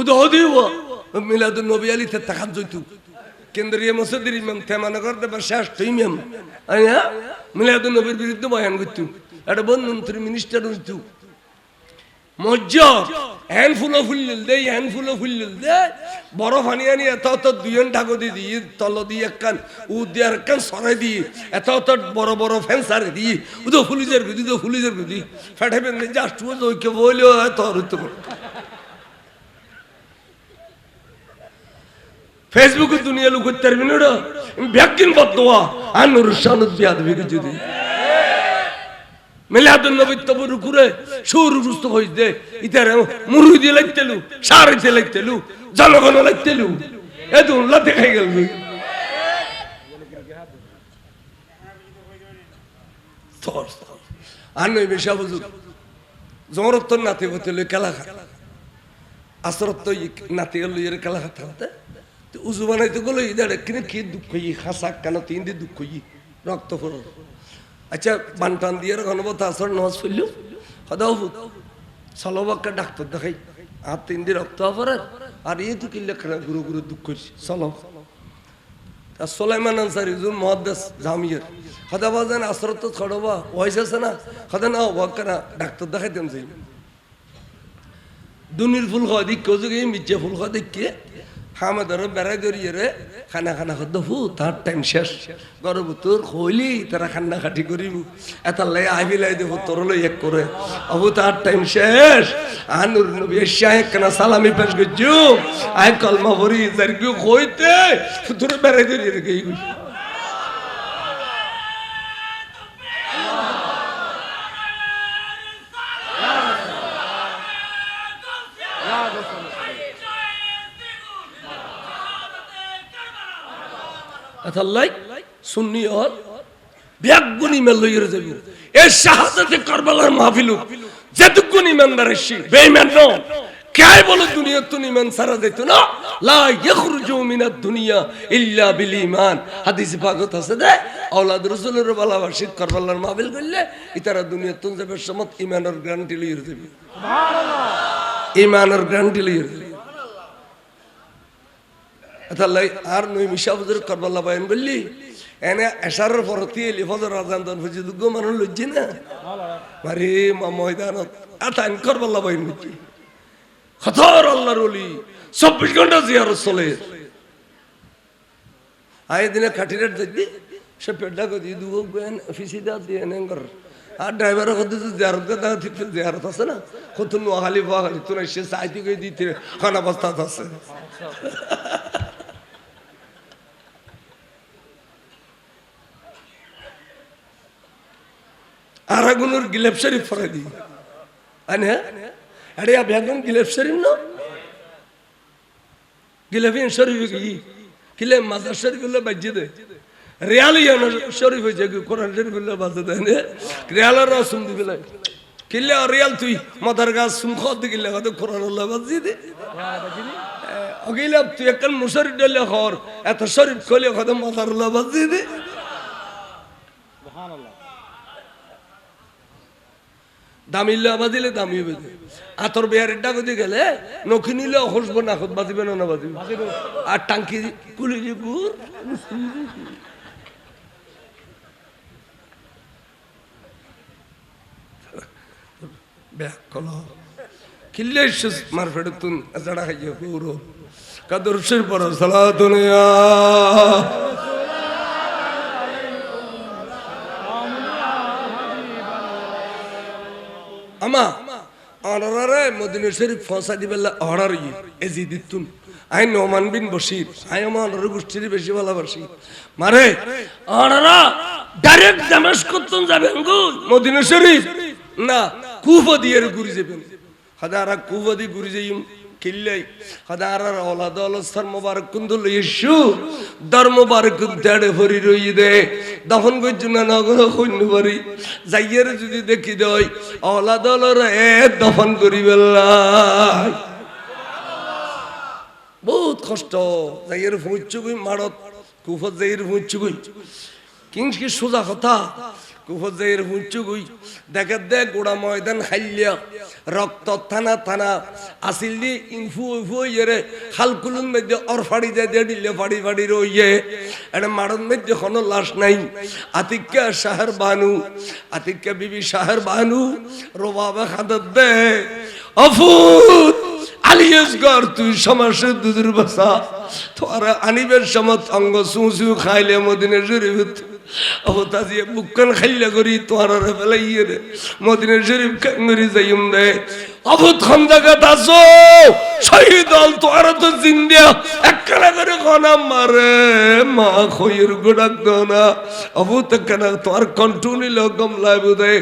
উদহ দিব মিলাদুল নবী আলী তে তাকাত জইতু কেন্দ্রীয় মসজিদের ইমাম তেমানগর দেবার শ্রেষ্ঠ ইমাম। আইয়া মিলাদুল নবীর বিরুদ্ধে বয়ান করতু। একটা বন্ধুমন্ত্রী মিনিস্টার হইতু। মজ্জর হ্যান ফুলো ফুল্লিল দে হ্যান ফুলো ফুল্লিল দে বড় ফানি আনি এত অত দুইজন ঢাকদি দিয়ে তল দিয়ে একখান উ দিয়ে একখান সরাই দিয়ে এত অত বড় বড় ফ্যান্সারে দিয়ে উদো ফুলিজের গুদি উদো ফুলিজের গুদি ফেটে ফেসবুকে দুনিয়া লোক করতে পারবি না ব্যাকিন বদোয়া আনুর শানুদ বিয়াদ বিকে যদি মিলাদুল নবী তবুর করে সুর রুস্ত হই দে ইতারে মুরুই দিয়ে লাগতেলু সার দিয়ে লাগতেলু জনগণ লাগতেলু এ তো উল্লা দেখাই গেল আর নই বেশা বুঝুক জমরত নাতে হতে লই খেলা খা আসরত তো নাতে গেল এর খেলা খাতে হতে তো উজু বানাইতে গেলো, ইদার কিনে কি দুঃখ ই খাসা কেন তিন দিয়ে দুঃখ ই রক্ত আচ্ছা বানটান দিয়ে গণবত আসর নজ ফেলল সদাও সলবাক্কা ডাক্তার দেখাই। আর তিন দিয়ে রক্ত আফার আর এই তো কিল্লে কেন গুরু গুরু দুঃখ করছি চলো আর সোলাইমান আনসারি জুন মহাদ্দাস জামিয়ার। সদা বাজান আসরত তো ছড়বা ওয়াইস আছে না? সদা না ওয়াক না, ডাক্তার দেখাইতাম যাই দুনির ফুল খাওয়া দিক, কেউ মির্জা ফুল খাওয়া দেখিয়ে হামাদার বেড়াই দরিয়ে রে খানা খানা খাদ্য ফু তার টাইম শেষ। গরব তোর হইলি তারা খান্না খাটি করিব। এটা লাই আইবি লাই দেবো, তোর লই এক করে। অবু, তার টাইম শেষ। আনুর নবী শাহ কেনা সালামি পেশ করছু। আয়, কলমা ভরি যার কেউ কইতে তোর বেড়াই দরিয়ে রে আতাল্লাই সুন্নি হল ব্যাগুনি মেল লইয়ের যাবি এই শাহাদাতে কারবালার ইমান সারা যেত ইল্লা বিল ঈমান। হাদিস পাকত আছে দে। আওলাদ রাসূলের ভালোবাসি কারবালার মাহফিল করলে ইতারা দুনিয়া তুন যাবে সমত ইমানের গ্যারান্টি লইয়ের যাবি সুবহানাল্লাহ ইমানের গ্যারান্টি লইয়ের যাবি তাহলে আর নই মিশাবুজুর করবাল্লা বায়ন বললি। এনে এসারের পরতি এলি, ফজর, আজান, দন ফুজি দুগ্গ মানুষ লজ্জি না? মারে, মা ময়দানত আতান করবাল্লা বায়ন বুঝছি খতর আল্লাহর ওলি, চব্বিশ ঘণ্টা জিয়ার চলে। আয় দিনে খাটিরেট দেখবি, সে পেডা কদি বেন অফিসে দা দিয়ে নেঙ্গর আর ড্রাইভার কত জিয়ারত জিয়ারত আছে না? কত নোয়াখালী ফোয়াখালী তোর সে সাইতে গিয়ে দিতে, খানা বস্তা আছে। আরাগুনুর গিলেপ শরীফ ফরাই দি আনে আরে আবেগুন গিলেপ শরীফ না? গিলেফিন শরীফ কি? কিলে মাজার শরীফগুলো বাজিয়ে দে। রিয়াল শরীফ হয়েছে কোরআন শরীফগুলো বাজে দেয় রিয়ালের রসুম দিবে কিলে রিয়াল তুই, মাদার গাছ সুম খাওয়া দি কিলে কোরআন আল্লাহ বাজিয়ে দে। অগিলা তুই একটা মুশরিফ ডলে খর এত শরীফ কইলে কত মাদার আল্লাহ বাজিয়ে দে। বাজিলে দামি হবে আতর বেয়ারের ডাক দিয়ে গেলে নখি নিলে হসবো না হত বাজিবে না না বাজিবে। আর টাঙ্কি কুলি কিল্লে মার ফেড়ে তুন জড়া পুরো কাদর পর সালা দুনিয়া আমা অনারে মদিনা শরীফ ফসা দিবেলা অর্ডার ইয়ে এজি দিতুন আই নোমান বিন বসির আই আমার গোষ্ঠীর বেশি ভালোবাসি। মারে অনারা ডাইরেক্ট দামেস্ক করতুন যাবেন গো মদিনা শরীফ, না, কুফা দিয়ে ঘুরে যাবেন। হাজারা কুফা দিয়ে ঘুরে যাইম। কিল্লাই। হাদারার ওলাদ অলস্থার মোবারক কুন্দুল ইস্যু দর মোবারক দেড়ে ভরি রই দে। দফন করছু না নগর সৈন্য বাড়ি। যাইয়ের যদি দেখি দই ওলাদ অলর এ দফন করি বেল্লাই। বহুত কষ্ট। যাইয়ের ফুঁচু গই মারত কুফত যাইয়ের ফুঁচু গই কিংস কি সোজা কথা? কুফজের হুঁচু গুই। দেখে দে গোড়া ময়দান হাইলিয়া। রক্ত থানা থানা। আসিল দি ইনফু ইনফু ইয়েরে। খালকুলুন মধ্যে অর ফাড়ি দে দে দিলে ফাড়ি ফাড়ি রইয়ে। এটা মারণ মধ্যে কোনো লাশ নাই। আতিক্কা শাহর বানু। আতিক্কা বিবি শাহর বানু। রোবাবে খাদত দে। অফুত, আলিয়াসগর, তুই সমাসে তোরা আনিবের সমত অঙ্গ সু সু খাইলে মদিনে যাইম দে। অবুত খান জায়গাত আসো শহীদ হল তোর তো জিন্দিয়া। একখানা করে গনা মারে, মা খইর গোড়াক না অবুত একখানা তোর কন্টুনি লগম লাই বুদে।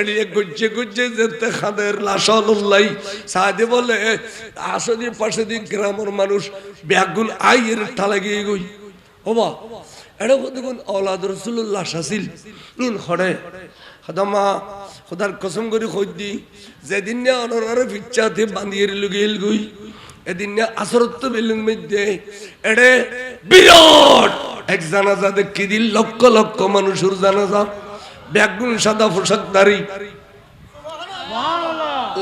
এড়িয়ে গুজ্জে গুজ্জে যেতে খাদের লাশাল্লাই সাহায্যে বলে আসদি পাশে দি গ্রামের মানুষ ব্যাগুন আইয়ের ঠালা গিয়ে গই। এটা দেখুন অলাদ রসুল্লাহ শাসিল? ইন হরে খদামা, খোদার কসম করে খোঁজ দি, যেদিন অনরারে ফিচ্ছাতে বান্ধিয়ে লুগিল গই, এদিন আসরত্ব বেলুন মধ্যে এড়ে বিরাট এক জানাজা দেখি দিল, লক্ষ লক্ষ মানুষের জানাজা ব্যাগুন সাদা পোশাকধারী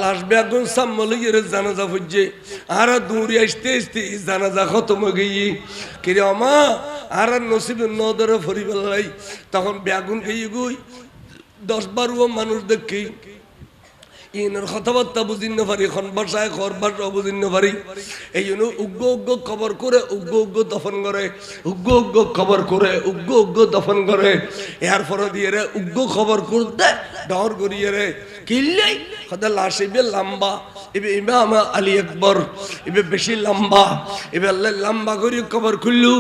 লাশ বেগুন সাম্মলে গিয়ে জানাজা ফুজছে। আর দৌড়ি আসতে আসতে জানাজা খতম গিয়ে কিরে আমা আর নসিব নদরে ফরি বেলাই তখন বেগুন গিয়ে গুই দশ বারো মানুষ দেখি। ইনের কথাবার্তা বুঝিন পারি, এখন বাসায় ঘর বাসা বুঝিন পারি। এই জন্য উগ্র উগ্র খবর করে, উগ্র উগ্র দফন করে, উগ্র উগ্র খবর করে, উগ্র উগ্র দফন করে। এর পরে দিয়ে উগ্র খবর করতে ডর করিয়ে রে। কিনলেই কথা লাশ এবে লম্বা, এবে ইমাম আলী আকবর, এবে বেশি লম্বা, এবে আল্লাহ লম্বা করে খবর খুললু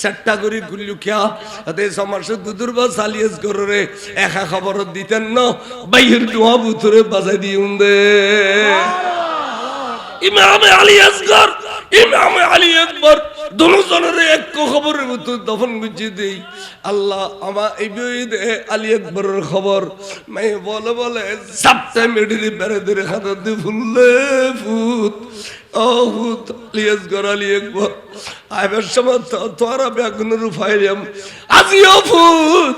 চারটা করে খুললু খেয়া। হাতে সমাজ দুদুর বা সালিয়াস করে রে। একা খবর দিতেন না, বাইরের দোয়া বুথরে বাজাই দিয়ে দে ইমাম আলী আসগর ইমাম আলী আকবর দুজনের এক খবরের মতো দফন গুছিয়ে দেই। আল্লাহ আমার এই দে আলী আকবরের খবর। মাই বলে বলে সাপ্তাহ মেডিরে বেড়ে ধরে দিয়ে ফুললে ফুত বেগুনের ফাইলাম আজিও ফুত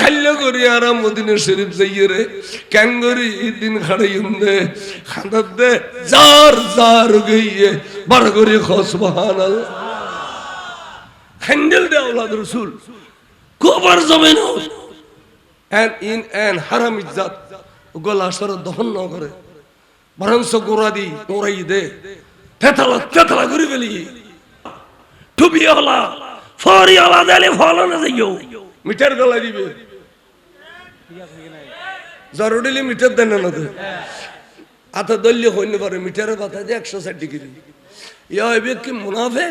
খাইল দে খান্দার দে জার জার খসবাহান হ্যান্ডেল দে আওলাদ রসুল কবার জমে না এন ইন এন হারাম ইজ্জাত গলা সর দহন ন করে বরংস গোড়া দি ওরাই দে তেতলা তেতলা করে ফেলি টুপি হলা ফরি হলা দেলে ফলানো যাইও মিটার গলা দিবে জরুরি মিটার দেন না তো আত দলীয় হইতে পারে মিটারের কথা যে একশো ষাট ডিগ্রি ইয়া কি মুনাফে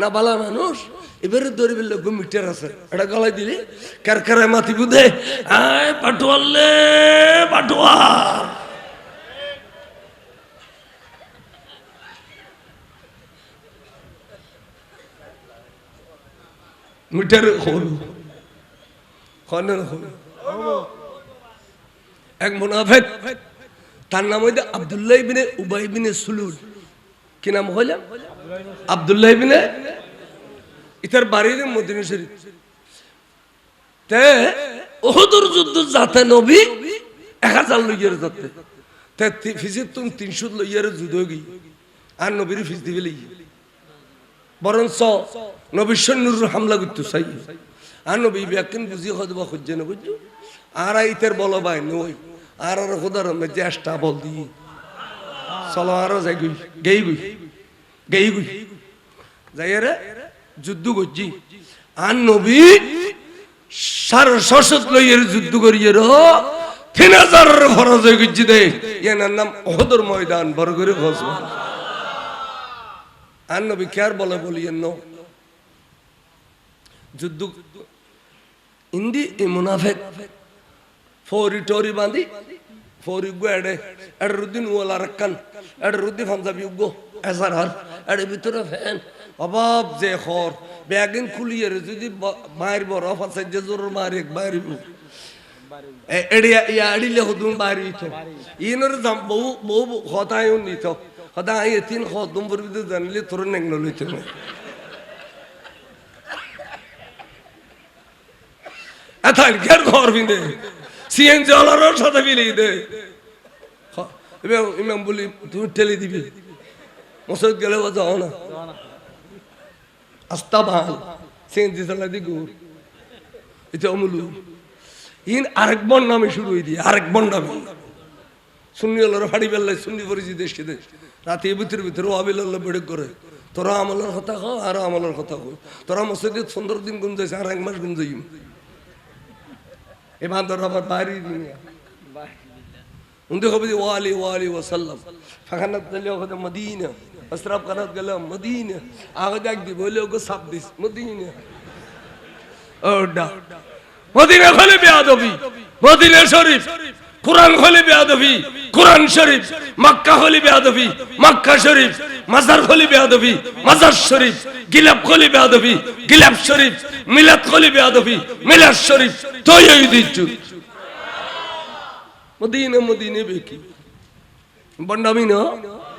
না বালা মানুষ এবারে দৌড়ি বেলে মিটার আছে এটা গলাই দিলি কারকারায় মাতি বুধে আয় পাটুয়ালে পাটুয়া মিটার হল খনের হল এক মুনাফেক তার নাম হইতে আবদুল্লাহ বিনে উবাই বিনে সুলুল কি নাম হইল আবদুল্লাহ বিনে ইতার বাড়ির মদিনা শরীফ। তে ওহদুর যুদ্ধ যাতে নবী এক হাজার লইয়ার যাতে তে ফিসির তুমি তিনশো লইয়ার যুদ্ধ গই আর নবীর ফিস দিবে লই বরঞ্চ নবী সৈন্যুর হামলা করতে চাই। আর নবী ব্যাকিন বুঝি হদবা খুঁজছে না বুঝছ? আর ইতের বলো ভাই, নই। আর আর খোদার চেষ্টা বল দি। চলো আরও যাই গুই, গেই গুই গেই গুই। যাই রে। যুদ্ধ করছি। আর নবী সার সশত লইয়ের যুদ্ধ করিয়ে তিন হাজার খরচ হয়ে দে। এনার নাম অহদর ময়দান বড় করে খোঁজ আর নবী কে আর বলে বলিয়েন যুদ্ধ ইন্দি এই মুনাফেক, ফৌরি টরি বাঁধি, ফৌরি এডে ওলা ফান্সাবি উগো এসার হার ভিতরে ফ্যান। অভাব যে খর। ব্যাগিন খুলিয়ে যদি মায়ের বড় ফাঁসাই যে জোর মারি বাইরিব এড়িয়া ইয়া এড়িলে হদুম বাইরি তো ইনর জাম বহু বহু হতায় নিত হতায় তিন হদুম পরিবিত জানলে তোর নেংলো লইতে এতাই ঘের ঘর বিন্দে। সিএনজি ওলারও সাথে বিলি দে। ইমাম বলি, তুমি ঠেলে দিবি? মসজিদ গেলে যাও না। আস্তা ভালো সিএনজি চালাই দি গুড় এটা অমূল্য। ইন আরেক বন নামে শুরু হয়ে দিয়ে আরেক বন নামে সুন্নি আল্লাহর ফাড়ি বেল্লাই সুন্নি পরিচি দেশে দেশ। রাতে ভিতরে ভিতরে আবিল আল্লাহ বেড়ে করে। তোরা আমলের কথা কও আর আমলের কথা কই তোরা মসজিদে সুন্দর দিন গুম যাইছে আর এক মাস গুম যাইম। এ বান্দর আবার বাইরে দুনিয়া উন্দে যে ওয়ালি ওয়ালি ওয়াসাল্লাম ফাখানাত মদিনা। আসরাফ খানাত গেলে মদিনা আগে দেখ দি বলে ওকে সাপ দিস মদিনা ওডা মদিনা খলে বেয়াদবি মদিনা শরীফ কোরআন খলে বেয়াদবি কোরআন শরীফ মক্কা খলে বেয়াদবি মক্কা শরীফ মাজার খলে বেয়াদবি মাজার শরীফ গিলাপ খলে বেয়াদবি গিলাপ শরীফ মিলাদ খলে বেয়াদবি মিলাদ শরীফ তোই ওই দিচ্ছু মদিনা মদিনে বেকি বন্ডামি না এ খর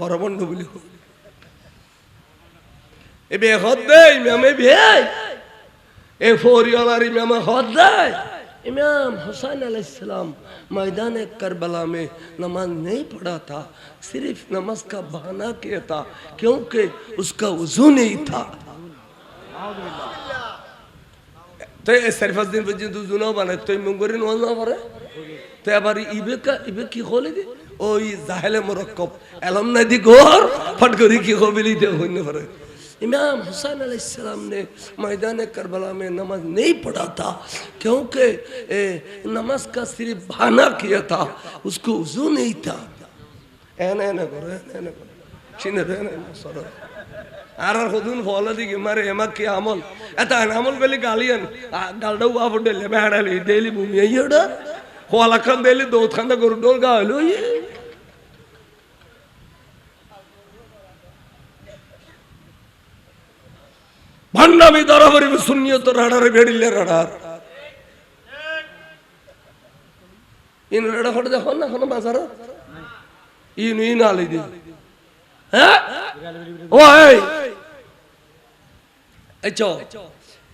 বড় বন্ড বলি খর এ বে হদ দেয় ইমামে ভাই এ ফোরিয়ালার ইমামে হদ দেয় इमाम हुसैन अलैहिस्सलाम मैदान करबला में नमाज नहीं पढ़ा था सिर्फ नमाज का बहाना किया था क्योंकि उसका वजू नहीं था তো এই চারি পাঁচ দিন পর্যন্ত জুনাও বানায় তুই মঙ্গরি নোয়াজ না পারে তো আবার ইবে কা ইবে কি হলে দি ওই জাহেলে মরক্কব এলম না দি ঘর ফট করে কি হবিলি দে হইনে পারে इमाम हुसैन अलैहिस्सलाम ने मैदान करबला में नमाज नहीं पढ़ा था क्योंकि ए, नमाज का सिर्फ बहाना किया था उसको वजू नहीं था এনে এনে করে এনে এনে করে চিনে এনে এনে সর আর আর কদিন ফল দিকে মারে এমা কি আমল এত আমল বেলি গালিয়ান গালডাও আফর ডেলে বেড়ালি ডেলি ভূমি আইয়ড়া হলা খান ডেলি দৌত খান দা গরু ডোল গালো ইয়ে ভণ্ডামি ধরা পড়িবে শূন্যত রাডারে বেড়িলে রাডার ইন রাডা ফটো দেখো না কোনো বাজার ইন ইন আলি দি হ্যাঁ ও, এই। চ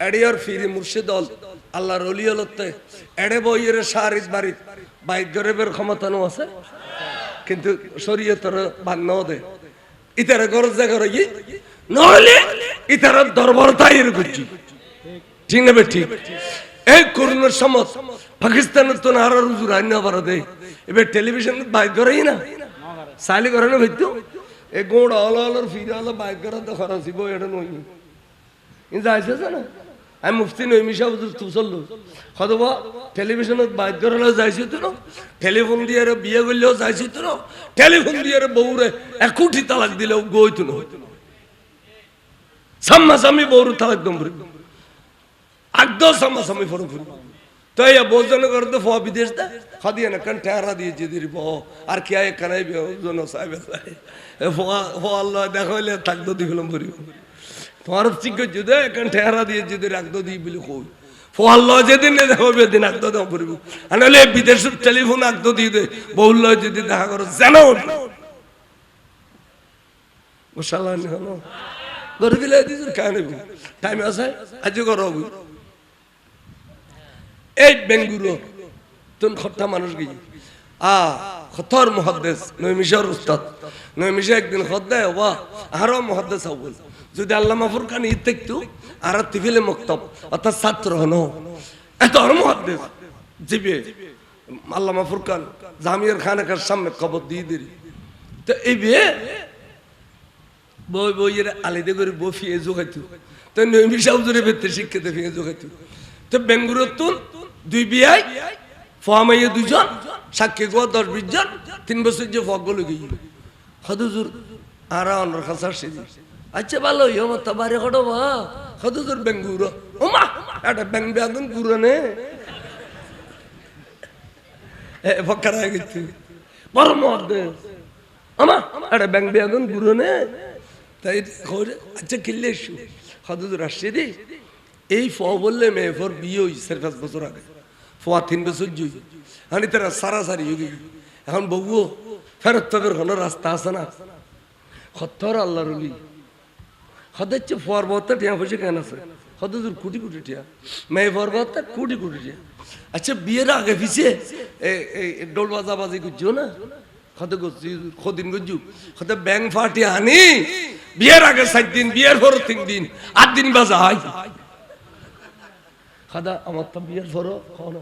এডিয়ার ফিরি মুর্শিদ অল, আল্লাহর অলি হলতে এড়ে বইয়ের সারিত বাড়িত বাইক গরিবের ক্ষমতা নো আছে। কিন্তু শরীয়তর বান্ন দে। ইতারে গরজ জায়গা রই নহলে ইতার দরবার তাইর করছি। ঠিক না ঠিক এই করোনার সময় পাকিস্তানের তো নারা রুজু রান্না পারা দেয় এবার টেলিভিশন বাইক করেই না। সালি করে না ভাইতো এ গোড় অল আলোর ফিরে আলো বাইক করে তো খরচ দিব এটা নই যাইছে না আমি মুফতি নই, মিশা বুঝুর তু চলল হতবা টেলিভিশনত বাইক করে যাইছি তো টেলিফোন দিয়ে বিয়ে করলেও যাইছি তো টেলিফোন দিয়ে বউরে একুটি তালাক দিলেও গইতো না? সাম্মাসামি বউর তালাক দম ফুরি আগদ সাম্মাসামি ফরম ফুরি তো এই বোঝন করতে ফ বিদেশ দা। খাদিয়ে না কান টেরা দিয়ে যে দিরি বহ? আর কে কানাই জন সাহেব এ ফ ফ আল্লাহ দেখাইলে থাকদ দি ফিল্ম ফুরি তোমার চিক যুদে কান টেরা দিয়ে যে দিরি আগদ দি বলি কই? ফ আল্লাহ যেদিন নে দেখো বেদিন টেলিফোন আগদ দি দে বহুল্লাহ যদি দেখা করো হলো। দিলে কানে টাইম আছে? আজি গরু এই বেঙ্গুরো তুন খট্টা মানুষ গিয়ে আ, খতর মহাদ্দেশ নৈমিশার উস্তাদ। নৈমিশা একদিন খদ্দে, ওয়া আরও মহাদ্দেশ আউল যদি আল্লাহ মাফুর খান ই দেখতো, আর তিফিলে মক্তব, অর্থাৎ ছাত্র হন। এত আর মহাদ্দেশ জিবে, আল্লাহ মাফুর খান জামিয়ার খানের সামনে খবর দিয়ে দিলি। তো এই বিয়ে বই বইয়ের আলিদে করে বই ফিয়ে জোগাইতো। তো নৈমিশা উজুরে ভেতরে শিক্ষিত ফিয়ে জোগাইতো। তো বেঙ্গুরতুন দুই বিয়াই ফহামাইয়ে দুজন সাক্ষী গোয়া দশ বিশ জন, তিন বছর যে ফক গলে গিয়ে হদুজুর আর অনর খাসার সেদি আচ্ছা ভালো, ইয়ো মত বারে কটো বা হদুজুর বেঙ্গুর। ওমা এটা ব্যাং পুরানে এ ফকার হয়ে গেছে। বড় আমা এটা ব্যাং ব্যাগুন পুরানে তাই আচ্ছা কিনলে এসু। হদুজুর আসছে দি এই ফ বললে মেয়ে ফর বিয়ে হয়েছে চার পাঁচ বছর আগে। ফোয়া তিন বছর জুই হানি তারা সারা সারি হয়ে গেই এখন বউও ফেরত তবের রাস্তা আছে না? সত্তর আল্লাহ রুলি হচ্ছে ফর বহত্তর টিয়া পয়সা কেন আছে? হদুর কুটি কুটি টিয়া। মেয়ে ফর বহত্তর কুটি কোটি টিয়া। আচ্ছা বিয়ের আগে পিছিয়ে ডোল বাজাবাজি করছিও না? হতে করছি খদিন করছু হতে ব্যাং ফাটিয়ে আনি, বিয়ের আগে সাত দিন, বিয়ের পর তিন দিন, আট দিন বাজা হয় খাদা আমার তো বিয়ের পরও খাও না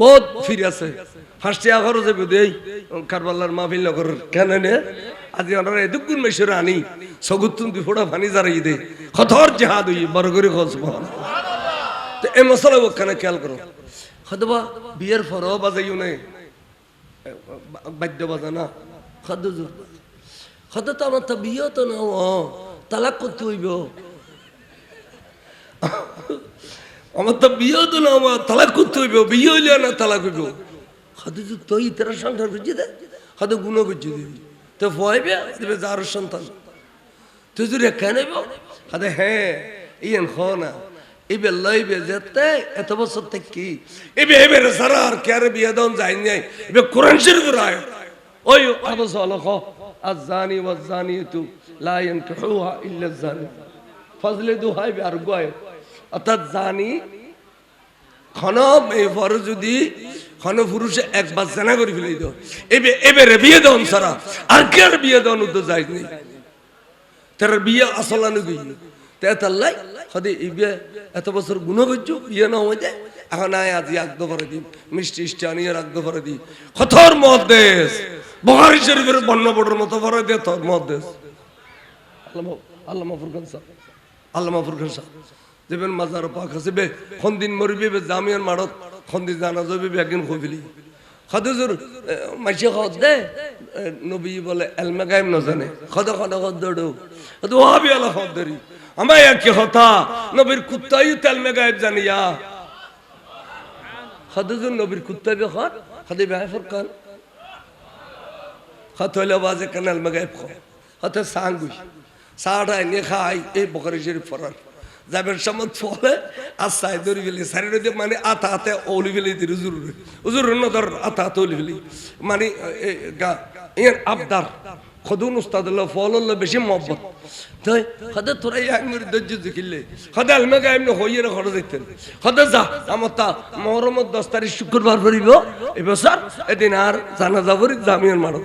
বহুত ফিরে আছে। ফার্স্ট ইয়ার খরচ হবে দেই কারবাল্লার মাহফিল নগর। কেন আজ আমরা এদুকুন মেশর আনি সগুতুন দি ফোড়া ফানি জারাই দে। খতর জিহাদ হই বড় করে খোঁজ তো এই মশলা ওখানে খেয়াল করো হয়তোবা বিয়ের ফর বাজাইও নাই। বাদ্য বাজা না খাদ্য জোর খাদ্য তো আমার তো বিয়ে তো না ও তালাক করতে হইব। আমার তো বিয়ে তো না, আমার তালাক করতে হইব বিয়ে হইলে না তালাক হইব হাতে তো তুই তারা সংসার করছি দে, হাতে গুণ করছি দিবি। তো ফয়াইবে দেবে যার সন্তান। তুই যদি রেখা নেব হ্যাঁ ইয়েন হ না। এবে লইবে যেতে, এত বছর থেকে কি? এবে এবে সারা আর কে আর বিয়ে দন যাই নাই। এবে কোরআন শরীফ রায় ওই আবস আলখ আজানি ওয়াজানি তু লা ইয়ানকিহুহা ইল্লা জানি। ফজলে দুহাই আর গয় অর্থাৎ জানি খন এবার যদি খন একবার জানা করে ফেলে দিও এবে এবারে বিয়ে দেন সারা আর কে আর বিয়ে দেন তো যাই তার বিয়ে তেতাল্লাই হদে ইবে এত বছর বিয়ে এখন আজি মিষ্টি দে আল্লাহ সাহ যেবেন মাজার পাক আছে বে খন্দিন মরিবে, বে জামিয়ান মারত, খন্দিন জানা যাবে একদিন কইবিলি খাদুজুর মাইসে খদ দে নবী বলে, এলমে গায়েম ন জানে। খদ খদ খদ দড়ো তো ওয়াবি আলা খদ দরি আমায় কি হতা নবীর কুত্তাই তেলমে গায়েব জানিয়া খাদুজুর নবীর কুত্তা বে খদ খাদি বে ফুরকান খাত হইলে বাজে কানাল মে গায়েব খ হতে সাঙ্গুই। সাড়া এনে খাই, এই বকরি শরীফ ফরার যাবেন সমত ফলে আর সাই ফেলি সারি দিয়ে মানে আতা হাতে ওলি ফেলি দির উজুর উজুর নদর আতা হাতে ওলি ফেলি মানে এ, গা ইয়ার আবদার। খদুন উস্তাদ ফল হলো বেশি মহব্বত। তাই খদে তোরা এক মিনিট ধৈর্য দেখিলে খদে আলমে গায়েম হইয়ে না খরচ দিতেন। যা আমার তা মহরমত দশ তারিখ শুক্রবার করিব এবছর এদিন আর জানা যাবরি জামিয়ার মারত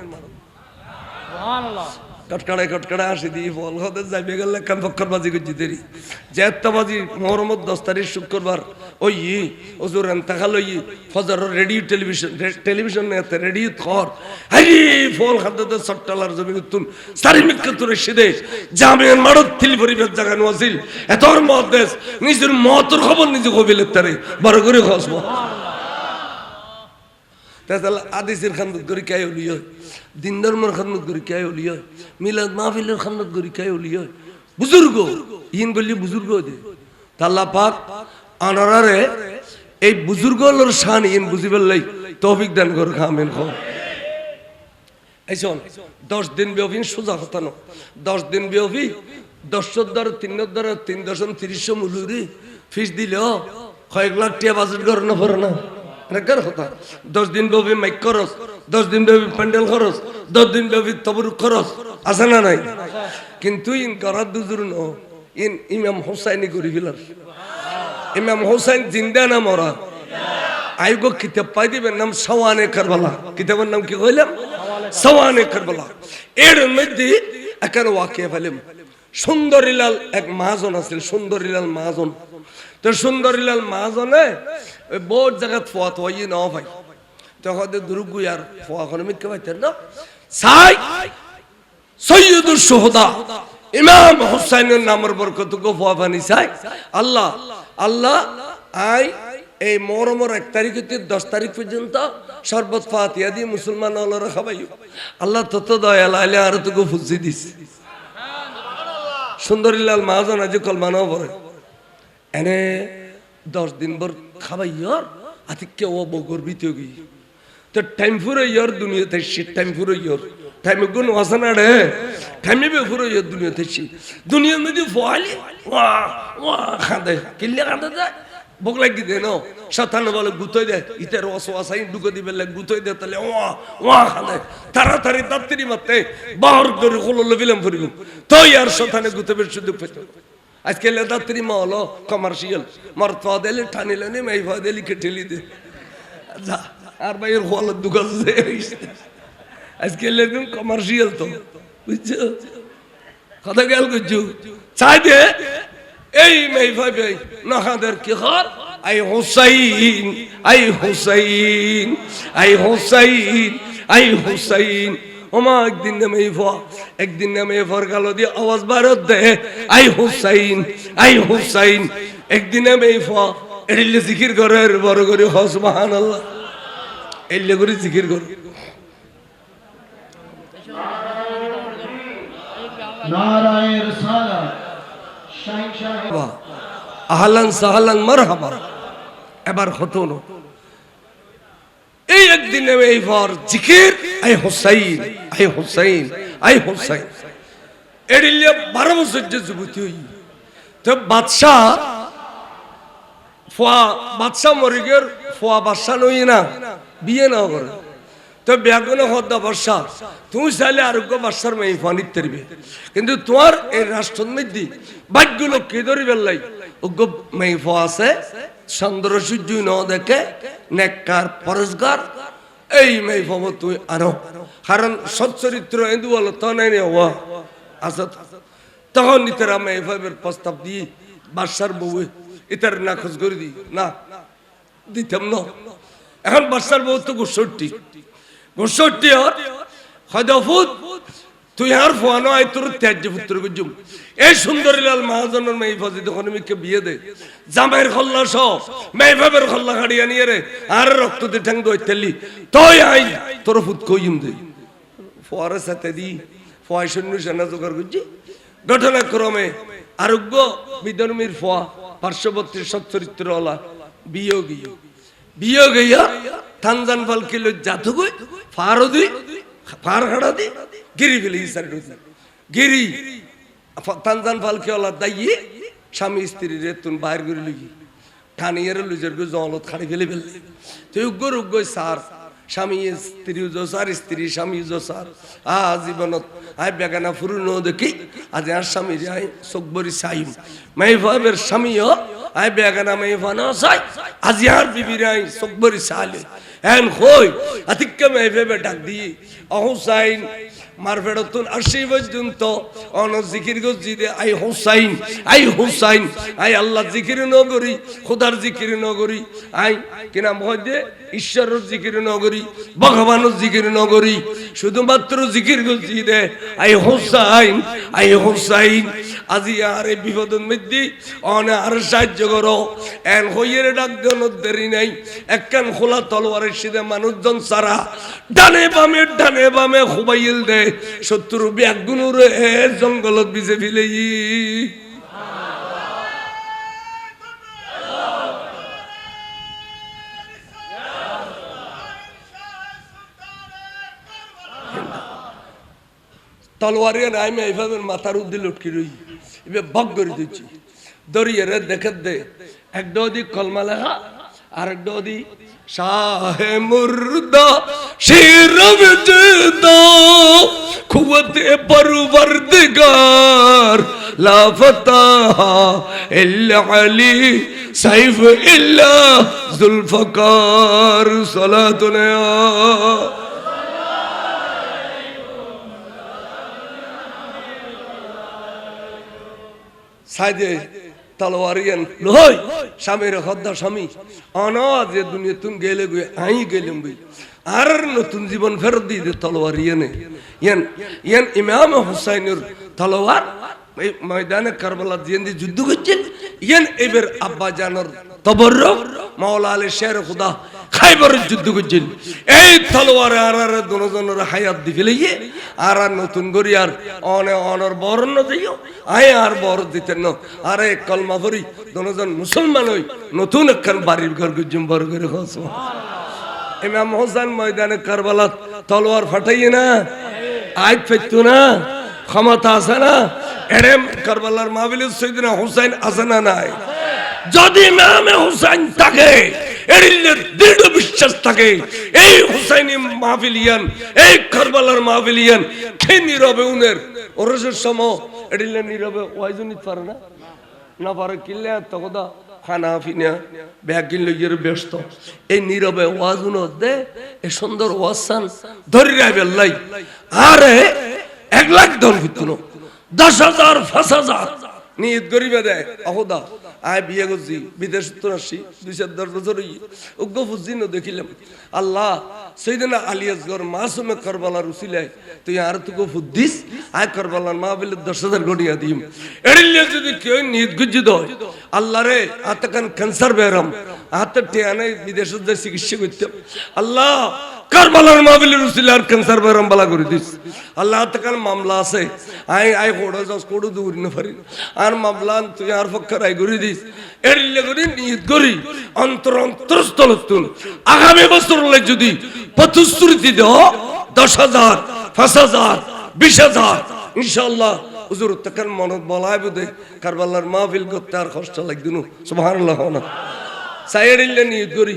কটকড়ায় কটকড়া আসি দিয়ে ফল হতে যাইবে গেলে কান ফক্কর বাজি করছি দেরি জেত্তা বাজি মহরমত দশ তারিখ শুক্রবার। ওই ওজুর এন্তাখাল ওই ফজর রেডিও টেলিভিশন টেলিভিশন নেতে রেডিও থর হাই ফল খাদ্যতে সট্টালার জমি তুন সারি মিক্কা তুরে সিদে জামিয়ান মারত থিলি পরিবেশ জাগানো আছিল এতর মত দেশ নিজের মতর খবর নিজে কবিলের তারে। বড় করে খসবো। তাহলে আদিসের খান্দত করি কে উলি হয় দিন ধর্মের খান্দত করি কে উলি হয় মিলাদ মাহফিলের খান্দত করি কে উলি হয় বুজুর্গ। ইন বললি বুজুর্গ দে। তাল্লা পাক আনারারে এই বুজুর্গ হলোর শান ইন বুঝি পেলাই তৌফিক দান কর খামেন খ এই শোন, দশ দিন বিয়ফি সোজা কথা ন দশ দিন বিয়ফি দশর দ্বারা তিনের দ্বারা তিন দশম তিরিশশো মুলুরি ফিস দিলেও কয়েক লাখ টিয়া বাজেট করে না। পড়ে না রেখার কথা দশ দিন ব্যাপী মাইক খরচ, দশ দিন ব্যাপী প্যান্ডেল খরচ, দশ দিন ব্যাপী তবরুক খরচ, আছে না নাই? কিন্তু ইন করার দুজুর ন, ইন ইমাম হোসাইনি করি ফেলার ইমাম হোসাইন জিন্দা না মরা? আয়োগ কিতাব পাই দিবেন নাম সওয়ানে কারবালা। কিতাবের নাম কি কইলাম? সওয়ানে কারবালা। এর মধ্যে একার ওয়াকিয়া ফেলেম সুন্দরীলাল এক মহাজন আছিল, সুন্দরীলাল মহাজন। তো সুন্দরীলাল মহাজনে বহুত জায়গাত ফোয়া তো ইয়ে নাও ভাই। তখন দুর্গু আর ফোয়া কোনো মিথ্যে পাইতেন না। সাই সৈয়দুল সোহদা ইমাম নামের ফোয়া ফানি চাই আল্লাহ আল্লাহ, আই, এই মরমর এক তারিখ হইতে দশ তারিখ পর্যন্ত শরবত ফাতিয়া দিয়ে মুসলমান হলরা খাবাই আল্লাহ তত দয়াল, আইলে আর তোকে ফুসি দিস সুন্দরীলাল মহাজন আজ কলমানাও পড়ে। এনে দশ দিন ভর খাবাই ইয়ার আতি বগর বিতে গই তো টাইম ফুরে ইয়ার দুনিয়াতে সে টাইম ফুরে ইয়ার টাইম গুণ ওয়াসনা রে টাইমে বে ফুরে ইয়ার দুনিয়াতে সে দুনিয়ার মধ্যে ফোয়ালি ওয়া ওয়া খাদে কিল্লে খাদে যায়? বক লাগি দে ন? সাতান্ন বলে গুতোই দে। ইতে রস ওয়াসাই ঢুকে দিবে লাগ গুতোই দে তাহলে ওয়া ওয়া খাদে তাড়াতাড়ি তাড়াতাড়ি মারতে বাহর করে হলো ফিলাম ফুরিব তো ইয়ার সাতানে গুতবে শুধু পেতে আজকে লেদাত্রি মা হলো কমার্শিয়াল মার ফাদেলি ঠানিলে নি, মাই ফাদেলি কেটেলি দে। যা, আর ভাইয়ের হলের দোকান আজকে লেগুন কমার্শিয়াল তো, বুঝছ? কথা গেল করছ চাই দে। এই মাই ভাই নাহাদের কি হর আই হুসাইন আই হুসাইন আই হুসাইন আই হুসাইন। ওমা একদিন নামে ফা একদিন নামে ফর গালো দিয়ে আওয়াজ বারত দে। আই হুসাইন আই হুসাইন একদিন নামে ফা এলে জিকির করে বড় করে হস মহান আল্লাহ এলে করে জিকির করে। নারায়ের সালা শাহিন শাহ। আহলান সাহলান মারহাবা। এবার হতো না। এই একদিন এই ভর জিকির, আই হোসাইন আই হোসাইন আই হোসাইন। এডিলে বারো বছর যে যুবতী হই, তো বাদশাহ, ফোয়া, বাদশাহ মরে গের ফোয়া বাদশাহ নই না, বিয়ে না করে। তো ব্যাগুন হদ্দা বর্ষা তুমি চাইলে আরোগ্য বাসার মেয়ে ফানিত তেরবে কিন্তু তোমার এই রাষ্ট্রের মধ্যে বাক্যগুলো কে ধরে বেল্লাই অজ্ঞ মেয়ে ফো আছে, চন্দ্র সূর্য ন দেখে নেককার পরস্কার এই মেয়ে ফব তুই আনো। কারণ সচ্চরিত্র এন্দু বলো তো নাই হওয়া। আসত তখন ইতারা মেয়ে ফাইবের প্রস্তাব দিয়ে বাসার বউ ইতার না খোঁজ করে দি না, দিতাম না। এখন বাসার বউ তো গোসট্টি আর হয়দফুত তুই আর ফোয়ানো আয়, তোর ত্যাজ্য পুত্র গুজুম এই সুন্দরীলাল মহাজনের মেয়ে ফাজি তখন মিকে বিয়ে দে। জামাইয়ের খল্লা সহ মেয়ে ভাবের খল্লা খাড়িয়া নিয়ে রে, আর রক্ত দিয়ে ঠ্যাং দই তেলি তই আই তোর ফুত কইম দে। ফোয়ারের সাথে দি ফোয়াই শূন্য সেনা জোগাড় করছি। ঘটনাক্রমে আরোগ্য বিধর্মীর ফোয়া, পার্শ্ববর্তী সচ্চরিত্র ওলা বিয়োগী বিয়োগ হইয়া থানজান ফাল কিলো জাতুগুই ফারো ফার খাড়া দি গিরি ফেলে ইসার গিরি। তানজান ফাল কে ওলা দাইয়ে স্বামী স্ত্রী রে তুন বাইর করে লুগি ঠানিয়ারে লুজের গো জলত খাড়ি ফেলে ফেললে। তুই উগ্র উগ্র সার, স্বামী স্ত্রী জোসার, স্ত্রী স্বামী জোসার। আ জীবনত আই বেগানা ফুরু ন দেখি, আজ আর স্বামী আই সকবরি সাইম ভাবের স্বামীও আই বেগানা মাই ফানা সাই, আজ আর বিবি রে আই সকবরি সালে। এন কই আতিক্কা মাই ভাবে ডাক দি অহুসাইন মার ফেরতুন আশি পর্যন্ত অন জিকির গজি দে আই হুসাইন আই হুসাইন, আই আল্লাহ জিকির নগরী, খোদার জিকির নগরী, আই কিনা মধ্যে ঈশ্বরের জিকির নগরী, ভগবানের জিকির নগরী, শুধুমাত্র জিকির গজি দে আই হুসাইন আই হুসাইন, আজি আর এই বিপদের মধ্যে অনে আর সাহায্য করো। এন হইয়ের ডাক দেন দেরি নাই। একখান খোলা তলোয়ারের সিধে মানুষজন সারা, ডানে বামে ডানে বামে খুবাইল দে শত্রু ব্যাগুনুর এ জঙ্গলত বিজে ফিলে তলোয়ারিয়া নাই, আমি মাথার উদ্দি লটকি রই। বক করে দিচ্ছি। দরিয়ে দেখে দে। একটা ওদিক কলমা লেখা আর একটা ওদিক শিরব জিদা কুওয়াতে পরবর্দিগার লা ফতাহা ইল্লা আলী সাইফ ইল্লা জুলফকার সালাতুনা সাইদে তলোয়ারিয়ান লই স্বামীর হদ্দা স্বামী। অনাজ যে দুনিয়া তুমি গেলে গুয়ে আই গেলাম বই আর নতুন জীবন ফেরত দিয়ে দে তলোয়ারিয়ানে ইয়ান ইয়ান ইমাম হুসাইনের তলোয়ার এই ময়দানে কারবালা দিয়ে যুদ্ধ করছেন। ইয়ান এবার আব্বা জানর তবর মাওলা আলী শের খুদা খাইবারের যুদ্ধ করছিল এই তলোয়ারে আর আর দুজনের হায়াত দি ফেলিয়ে আর আর নতুন করি আর অনে অনর বরণ দিও আয় আর বর দিতেন না। আর কলমা ভরি দুজন মুসলমান হই, নতুন একখান বাড়ির ঘর গুজুম বড় করে ইমাম হোসেন ময়দানে কারবালাত তলোয়ার ফাটাইয়ে না আয় ফেতু না, ক্ষমতা আছে না। এরেম কারবালার মাহবিল সৈদিনা হুসাইন আছে না নাই? যদি ইমামে হুসাইন থাকে এরিলে দৃঢ় বিশ্বাস থাকে, এই হুসাইনি মাহফিলিয়ান, এই কারবালার মাহফিলিয়ান কে নীরবে উনের ওরসের সম এরিলে নীরবে ওয়াইজনিত পারে না? না পারে কিনলে তখন খানা ফিনা ব্যস্ত। এই নীরবে ওয়াজ দে, এ সুন্দর ওয়াজ সান ধরি রাইবে লাই আরে, এক লাখ দল ভিতর দশ হাজার, পাঁচ হাজার নিয়ত গরিবে দেয়, অহদা। আয় বিয়ে করছি, বিদেশ তো আসছি, দুই চার দশ বছর উগ্র ফুজিন দেখিলাম, আল্লাহ সেইদিন আলিয়াসগর মাসুমে করবালার উসিলায়, তুই আর তুকো ফুদ্দিস, আয় করবালার মা বলে দশ হাজার গড়িয়া দিম। এড়িলে যদি কেউ নিয়ত গুজি দয় আল্লাহ রে আতে কান ক্যান্সার বেরাম, হাতে টেয়ানে বিদেশে চিকিৎসা করতাম। আল্লাহ কারবালার মাহবিলের উসিলে আর ক্যান্সার বেরাম বালা করে দিস আল্লাহ হাতে কান মামলা আছে। আই আই কোড়ো যাস কোড়ো দূর না পারি। আর মামলা তুই আর ফক্কর আই করে দিস। এড়িলে করে, নিয়ত করি, অন্তর অন্তরস্থল তুন আগামী বছর যদি প্রতিশ্রুতি দেহ, দশ হাজার, পাঁচ হাজার, বিশ হাজার তখন মনত বলায় বোধে কারবালার মাহফিল করতে আর কষ্ট লাগদিন সুবহানাল্লাহ না। সাইয়েরিল্লে নিয়ত করি।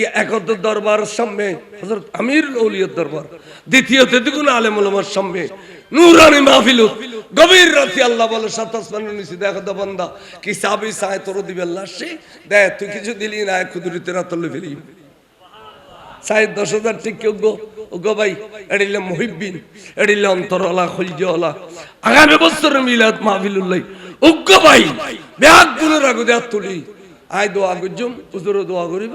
ই একত্র দরবার সামনে, হযরত আমির আউলিয়ার দরবার দ্বিতীয়তে দ্বিগুণ আলেম ওলামার সামনে, নূরানি মাহফিল, গভীর রাতে আল্লাহ বলে, সাত আসমান নিচে দেখো তো বান্দা, কি সাবি সায় তোর দিবে আল্লাহ সে দেখ, তুই কিছু দিলি না খুদুরিতে রাতলে ফেলি। সাহেব দশ হাজার ঠিক কেউ গো? ভাই এড়িলে মহিবিন এড়িলে অন্তরওয়ালা খলজওয়ালা আগামী বছর মিলাদ মাহফিলুল্লাহ। উগ্র ভাই, ব্যাগগুলো রাখো দেয়ার তুলি। আয় দোয়া করজুম করিব।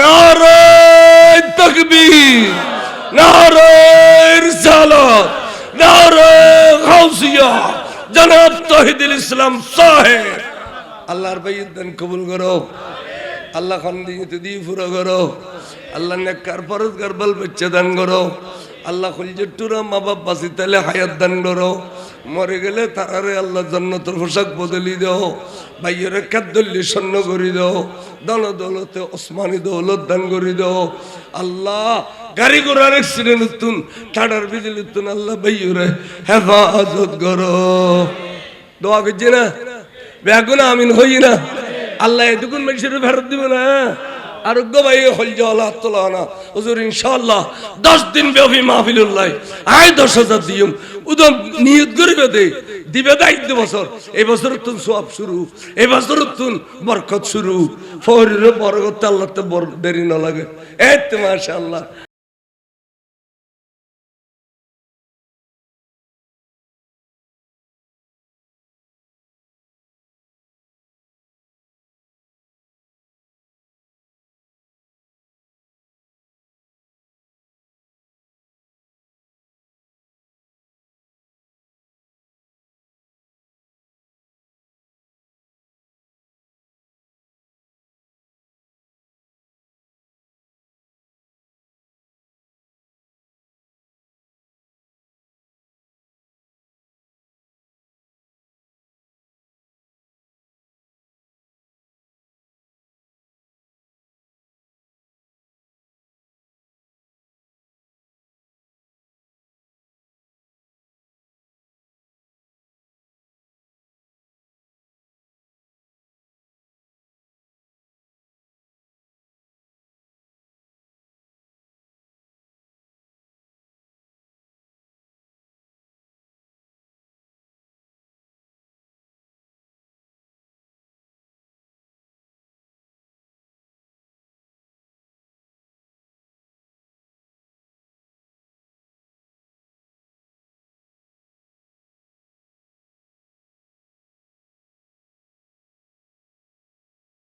নারায় তকবীর, নারায় রিসালাত, নারায় গাউসিয়া জনাব তহিদুল ইসলাম সাহেব, আল্লাহর বাইদান কবুল করো। আল্লাহ খান দিয়ে পুরো করো। আল্লাহ নেকর ফরজ বল বাচ্চা দান করো। আল্লাহ খুলজটুরা মা বাপ বাসি তাহলে হায়াত দান করো। মরে গেলে তারারে আল্লাহ জান্নাতের পোশাক বদলি দাও, ভাইয়ের খাদ্যল্লি স্বর্ণ করি দাও দল দৌলতে ওসমানী দৌলত দান করি দাও। আল্লাহ, গাড়ি ঘোড়ার অ্যাক্সিডেন্ট উত্তুন, ঠাডার বিজলি উত্তুন, আল্লাহ ভাইয়েরে হেফাজত করো। দোয়া করছি না? বেগুনা আমিন হই না? আল্লাহ এটুকুন মানুষের ফেরত দিবে না? আরোগ্য ভাই হল হুজুর, ইনশাআল্লাহ দশ দিন ব্যাপী মাহফিলুল্লাহ, আয় দশ হাজার দিয়ম। উদম নিয়ত করিবে দে দিবে দায়িত্ব বছর। এই তুন সব শুরু। এই তুন বরকত শুরু। ফরির বরকত আল্লাহ তো দেরি না লাগে।